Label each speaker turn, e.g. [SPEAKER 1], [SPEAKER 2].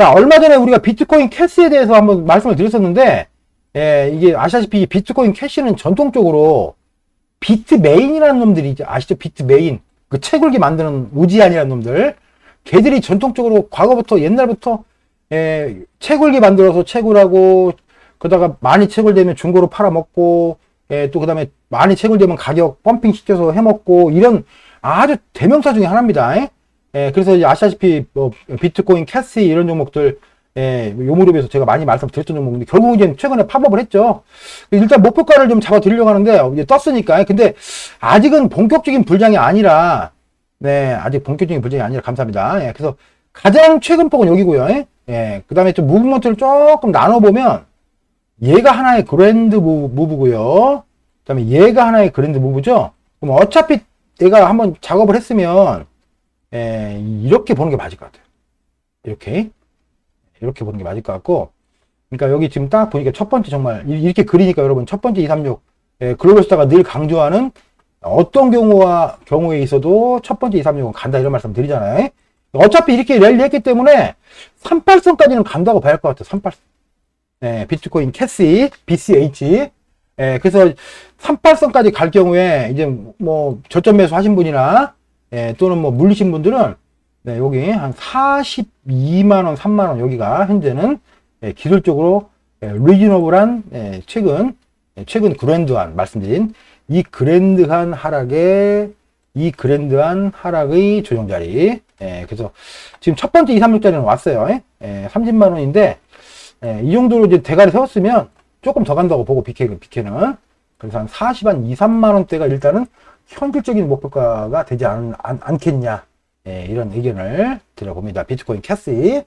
[SPEAKER 1] 자, 얼마 전에 우리가 비트코인 캐시에 대해서 한번 말씀을 드렸었는데, 예, 이게 아시다시피 이 비트코인 캐시는 전통적으로 비트메인이라는 놈들이 아시죠? 비트메인. 그 채굴기 만드는 우지안이라는 놈들. 걔들이 전통적으로 과거부터 옛날부터 예, 채굴기 만들어서 채굴하고 그러다가 많이 채굴되면 중고로 팔아먹고 예, 또 그다음에 많이 채굴되면 가격 펌핑 시켜서 해먹고 이런 아주 대명사 중에 하나입니다. 예? 예, 그래서 이제 아시다시피 뭐 비트코인, 캐시 이런 종목들 예, 요 무렵에서 제가 많이 말씀드렸던 종목인데 결국 이제 최근에 팝업을 했죠. 일단 목표가를 좀 잡아 드리려고 하는데 이제 떴으니까 근데 아직은 본격적인 불장이 아니라 네 아직 본격적인 불장이 아니라 감사합니다. 예, 그래서 가장 최근 폭은 여기고요. 예, 예 그다음에 좀 무브먼트를 조금 나눠 보면 얘가 하나의 그랜드 무브, 무브고요. 그다음에 얘가 하나의 그랜드 무브죠. 그럼 어차피 얘가 한번 작업을 했으면 예, 이렇게 보는 게 맞을 것 같아요. 이렇게 이렇게 보는 게 맞을 것 같고 그러니까 여기 지금 딱 보니까 첫 번째 정말 이- 이렇게 그리니까 여러분 첫 번째 236 예, 글로벌 스타가 늘 강조하는 어떤 경우와 경우에 있어도 첫 번째 236은 간다 이런 말씀 드리잖아요. 어차피 이렇게 랠리 했기 때문에 38선까지는 간다고 봐야 할 것 같아요. 38선. 예, 비트코인 캐시, BCH. 예, 그래서 38선까지 갈 경우에 이제 뭐 저점 매수 하신 분이나 예, 또는 뭐 물리신 분들은 네, 여기 한 42만원, 3만원 여기가 현재는 예, 기술적으로 예, 리즈너블한 예, 최근 예, 최근 그랜드한 말씀드린 이 그랜드한 하락의 이 그랜드한 하락의 조정 자리. 예, 그래서 지금 첫 번째 236자리는 왔어요. 예, 예, 30만 원인데 예, 이 정도로 이제 대가리 세웠으면 조금 더 간다고 보고 BK, BK는 그래서 한 40, 한 2, 3만 원대가 일단은 현실적인 목표가가 되지 않, 않, 않겠냐 예, 이런 의견을 드려봅니다. 비트코인 캐시